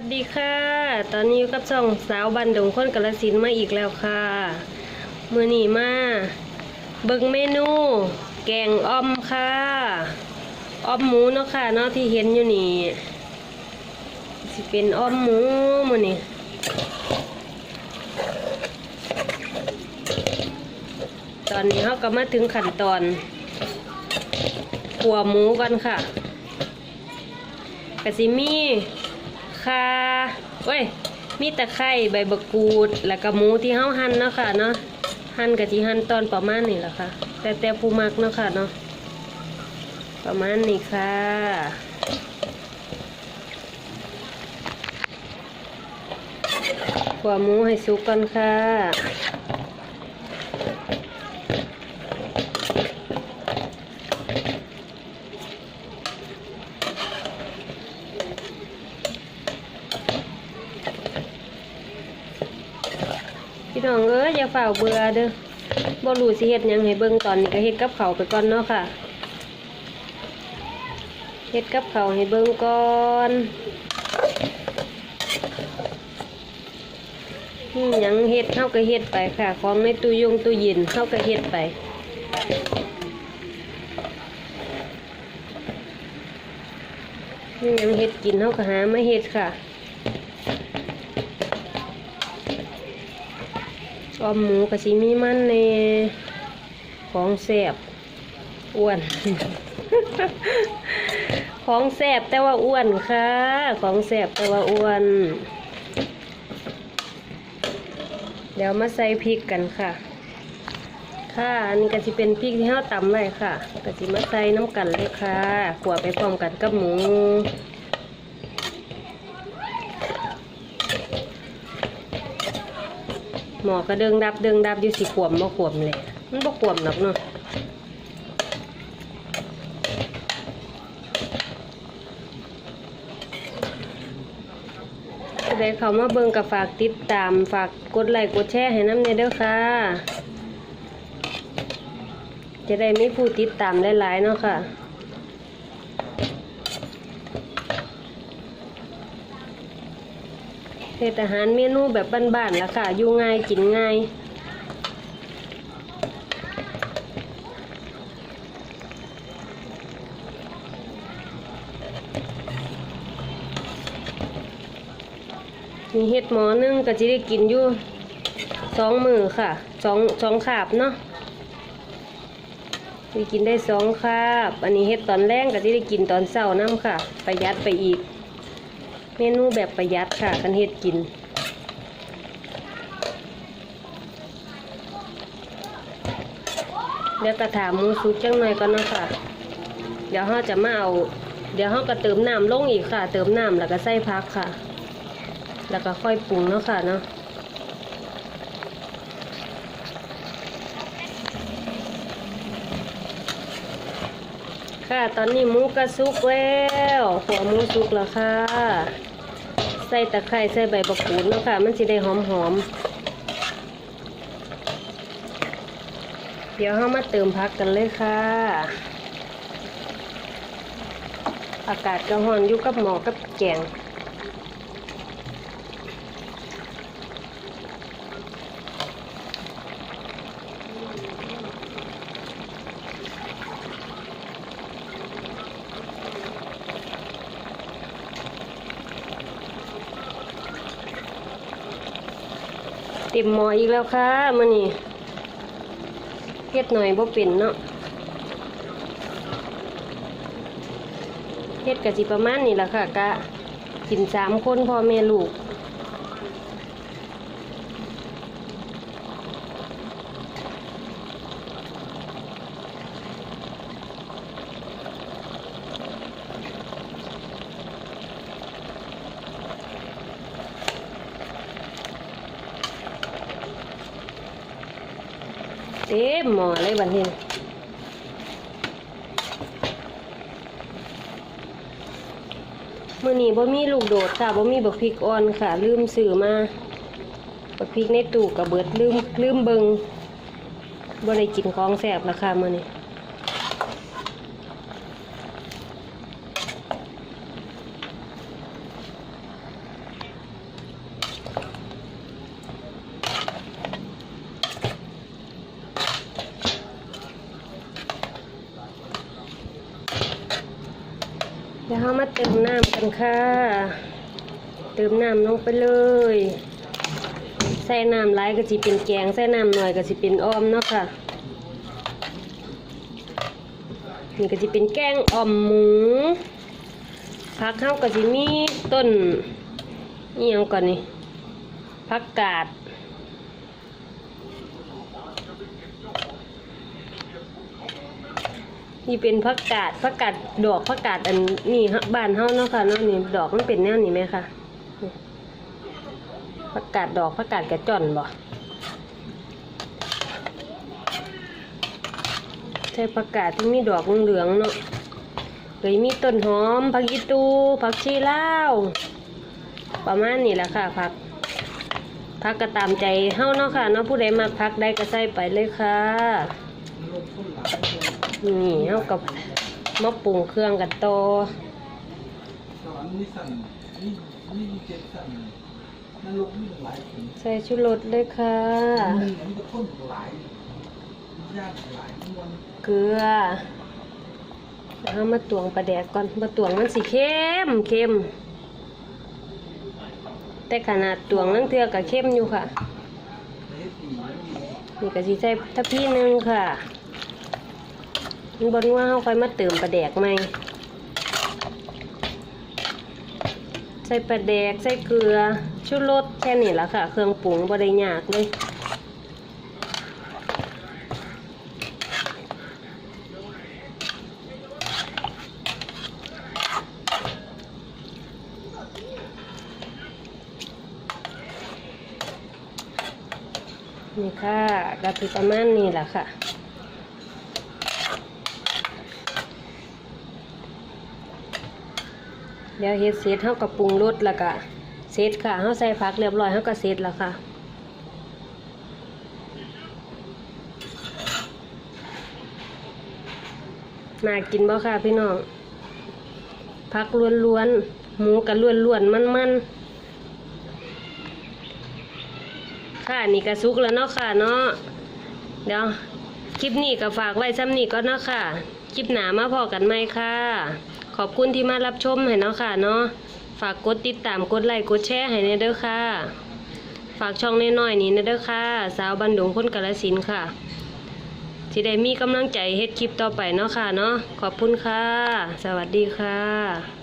วัสดีค่ะ ตอนนี้อยู่กับช่องสาวบันดงคนกาลสินมาอีกแล้วค่ะ มือนีมาเบิ่งเมนู แกงอ่อมค่ะอ่อมหมูเนาะค่ะเนาะที่เห็นอยู่นี่สิเป็นอ่อมหมูมือนี่ตอนนี้เราก็มาถึงขั้นตอนขัวหมูกันค่ะกะซิมี คาเว้ย มีตะไคร้ใบบักกูด แล้วก็หมูที่เฮาหั่นเนาะค่ะเนาะ หั่นกะจิหั่นตอนประมาณนี้แหละค่ะ แต่แต่ผู้มักเนาะค่ะเนาะ ประมาณนี้ค่ะขัวหมูให้สุกก่อนค่ะ พี่น้องเอ้ยอย่าเฝ้าเบื่อเด้อบ่รู้สิเฮ็ดยังให้เบิ่งตอนนี้ก็เฮ็ดกับเขาไปก่อนเนาะค่ะเฮ็ดกับเขาให้เบิ่งก่อนนี่ยังเฮ็ดเฮาก็เฮ็ดไปค่ะ ของในตู้ยงตู้เย็นเฮาก็เฮ็ดไปนี่ยังเฮ็ดกินเฮาก็หามาเฮ็ดค่ะ ออมหมูกะสิมีมันในของแสบอ้วน ของแสบแต่ว่าอ้วนค่ะ ของแสบแต่ว่าอ้วน เดี๋ยวมาใส่พริกกันค่ะ ค่ะอันนี้ก็จะเป็นพริกที่เราตำไว้ค่ะก็จะมาใส่น้ำกันเลยค่ะขวไปพร้อมกันกับหมู หมอก็เดิงดับเดิงดับอยู่สิขวมบ่ขวมเลยมันบ่ขวมหรอกเนาะผู้ใดเขามาเบิ่งกับฝากติดตามฝากกดไลค์กดแชร์ให้น้ำเนยเด้อค่ะ จะได้มีผู้ติดตามหลายๆเนาะค่ะ เฮ็ดอาหารเมนูแบบบ้านๆแล้วค่ะ อยู่ง่ายกินง่าย มีเฮ็ดหมอนึงก็จะได้กินอยู่สองมือค่ะสองสองขาบเนาะได้กินได้สองคาบ อันนี้เฮ็ดตอนแรกก็จะได้กินตอนเช้าน้ำค่ะ ประหยัดไปอีก เมนูแบบประหยัดค่ะกันเฮ็ดกิน เดี๋ยวกระถามมูสุกจังหน่อยก่อนเนาะค่ะ เดี๋ยวเราจะมาเอา เดี๋ยวเราก็เติมน้ำลงอีกค่ะ เติมน้ำแล้วก็ใส่พักค่ะ แล้วก็ค่อยปรุงเนาะค่ะเนาะ ค่ะ ตอนนี้หมูกระซุกแล้วหัวหมูสุกแล้วค่ะ ใส่ตะไคร้ใส่ใบบักกูดแล้วค่ะ มันจะได้หอมหอมเดี๋ยวเรามาเติมพักกันเลยค่ะ อากาศก็ร้อนอยู่กับหมอกับแกง เต็มหมออีกแล้วค่ะมื่อนี้เฮ็ดหน่อยบ่เป็นเนาะเฮ็ดกะจิประมาณนี้ล่ะค่ะกะกินสามคนพ่อแม่ลูก เต็มหม้อเลยบัดนี้มื่อนี้บ่มีลูกโดดค่ะบ่มีบักพริกอ่อนค่ะ ลืมซื้อมาบักพริกในตู้กับเบิดลืมลืมเบิงบ่ได้กินของแสบแล้วค่ะมื่อนี้ ยวเรามาเติมน้ำกันค่ะ เติมน้ำลงไปเลย ใส่น้ำหลายก็สิเป็นแกง ใส่น้ำหน่อยก็สิเป็นอ้อมเนาะค่ะ นี่ก็สิเป็นแกงอ่อมหมูผักเฮาก็สิมีต้นนี่ยังก่อนนี่ผักกาด นี่เป็นผักกาดผักกาดดอกผักกาดอันนี่บ้านเฮาเนาะค่ะเนาะนี่ดอกมันเป็นแนวนี้ไหมคะผักกาดดอกผักกาดกระจอนบ่ใช่ผักกาดที่มีดอกเหลืองเนาะเลยมีต้นหอมผักอีตูผักชีลาวประมาณนี้แหละค่ะผักผักก็ตามใจเฮาเนาะค่ะเนาะผู้ใดมักผักได้ก็ใส่ไปเลยค่ะ นี่เอากับมาปรุงเครื่องกันต่อสอนนี่สั่นนี่นี่เจ็บสั่นนรกนี่หลายคนใส่ชูรสเลยค่ะ เกลือแล้วเอามาตวงปลาแดกก่อนมาตวงมันสิเข้มเข้มแต่ขนาดตวงนั่งเทือกับเข้มอยู่ค่ะ นี่ก็สิใส่ทัพพี่หนึงค่ะ มันบนว่าเขาค่อยมาเติมปลาแดกไหมใส่ปลาแดกใส่เกลือชูรสแค่นี้ละค่ะ เครื่องปรุงบ่ได้ยากเลยนี่ค่ะกะทิประมาณนี้แหละค่ะ เดี๋ยวเฮ็ดเสร็จเฮาก็ปรุงรสแล้วก็เสร็จค่ะเฮาใส่ผักเรียบร้อยเฮาก็เสร็จแล้วค่ะน่ากินบ่ค่ะพี่น้องผักล้วนๆหมูก็ล้วนๆมันๆค่ะนี่ก็สุกแล้วเนาะค่ะเนาะเดี๋ยวคลิปนี้ก็ฝากไว้ซ้ำนี้ก็เนาะค่ะ คลิปหนามาพอกันไหมค่ะ ขอบคุณที่มารับชมให้เนาะค่ะเนาะฝากกดติดตามกดไลค์กดแชร์ให้ในเด้อค่ะ ฝากช่องน้อยๆนี้นะเด้อค่ะ สาวบันดุงคนกาลสินค่ะที่ได้มีกำลังใจเฮ็ดคลิปต่อไปเนาะค่ะเนาะขอบคุณค่ะ สวัสดีค่ะ